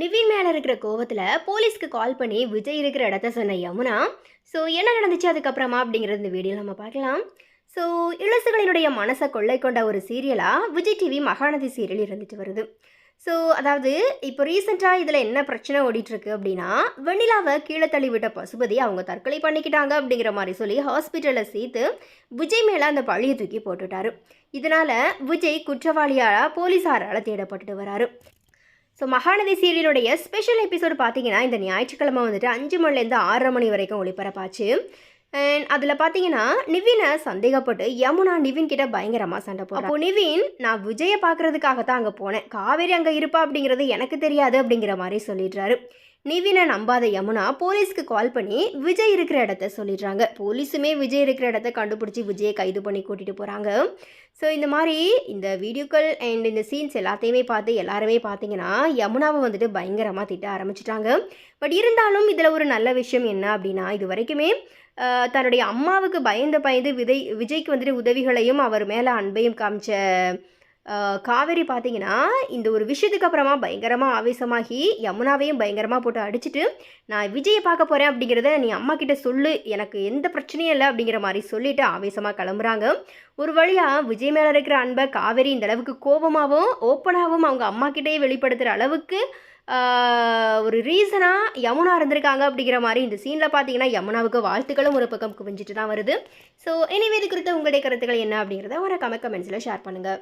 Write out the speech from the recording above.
நிவின் மேலே இருக்கிற கோவத்தில் போலீஸ்க்கு கால் பண்ணி விஜய் இருக்கிற இடத்த சொன்ன யமுனா ஸோ என்ன நடந்துச்சு அதுக்கப்புறமா? அப்படிங்கிறது இந்த வீடியோ நம்ம பார்க்கலாம். ஸோ இளசுகளினுடைய மனசை கொள்ளை கொண்ட ஒரு சீரியலாக விஜய் டிவி மகாநதி சீரியல் இருந்துட்டு வருது. ஸோ அதாவது இப்போ ரீசெண்டாக இதில் என்ன பிரச்சனை ஓடிட்டுருக்கு அப்படின்னா வெண்ணிலாவை கீழே தள்ளி விட்ட பசுபதி அவங்க தற்கொலை பண்ணிக்கிட்டாங்க அப்படிங்கிற மாதிரி சொல்லி ஹாஸ்பிட்டலில் சேர்த்து விஜய் மேலே அந்த பழியை தூக்கி போட்டுட்டாரு. இதனால் விஜய் குற்றவாளியாக போலீஸாரால் தேடப்பட்டுட்டு வராரு. ஸோ மகாநதி சீரியலுடைய ஸ்பெஷல் எபிசோடு பார்த்தீங்கன்னா இந்த ஞாயிற்றுக்கிழமை வந்துட்டு அஞ்சு மணிலேருந்து ஆறரை மணி வரைக்கும் ஒளிபரப்பாச்சு. அண்ட் அதில் பார்த்தீங்கன்னா நிவினை சந்தேகப்பட்டு யமுனா நிவின் கிட்ட பயங்கரமாக சண்டை போடுறா. அப்போ நிவின் நான் விஜயை பார்க்குறதுக்காக தான் அங்கே போனேன். காவேரி அங்கே இருப்பா அப்படிங்கிறது எனக்கு தெரியாது அப்படிங்கிற மாதிரி சொல்லிடுறாரு. நிவினை நம்பாத யமுனா போலீஸ்க்கு கால் பண்ணி விஜய் இருக்கிற இடத்த சொல்லிடுறாங்க. போலீஸுமே விஜய் இருக்கிற இடத்த கண்டுபிடிச்சி விஜயை கைது பண்ணி கூட்டிகிட்டு போகிறாங்க ஸோ இந்த மாதிரி இந்த வீடியோக்கள் அண்ட் இந்த சீன்ஸ் எல்லாத்தையுமே பார்த்து எல்லாருமே பார்த்தீங்கன்னா யமுனாவை வந்துட்டு பயங்கரமாக திட்ட ஆரம்பிச்சிட்டாங்க. பட் இருந்தாலும் இதில் ஒரு நல்ல விஷயம் என்ன அப்படின்னா இது வரைக்குமே தன்னுடைய அம்மாவுக்கு பயந்து பயந்து விதை விஜய்க்கு வந்துட்டு உதவிகளையும் அவர் மேலே அன்பையும் காமிச்ச காவேரி பார்த்தீங்கன்னா இந்த ஒரு விஷயத்துக்கு அப்புறமா பயங்கரமாக ஆவேசமாகி யமுனாவையும் பயங்கரமாக போட்டு அடிச்சிட்டு நான் விஜயை பார்க்க போகிறேன் அப்படிங்கிறத நீ அம்மா கிட்ட சொல்லு எனக்கு எந்த பிரச்சனையும் இல்லை அப்படிங்கிற மாதிரி சொல்லிட்டு ஆவேசமாக கிளம்புறாங்க. ஒரு வழியாக விஜய் மேலே இருக்கிற அன்பை காவேரி இந்த அளவுக்கு கோபமாகவும் ஓப்பனாகவும் அவங்க அம்மா கிட்டேயே வெளிப்படுத்துகிற அளவுக்கு ஒரு ரீசனாக யமுனா இருந்திருக்காங்க அப்படிங்கிற மாதிரி இந்த சீனில் பார்த்தீங்கன்னா யமுனாவுக்கு வாழ்த்துக்களும் ஒரு பக்கம் குவிஞ்சிட்டு தான் வருது. ஸோ எனவே இது குறித்த உங்களுடைய கருத்துக்கள் என்ன அப்படிங்கிறத ஒரு கமெண்ட் கமெண்ட்ஸில் ஷேர் பண்ணுங்கள்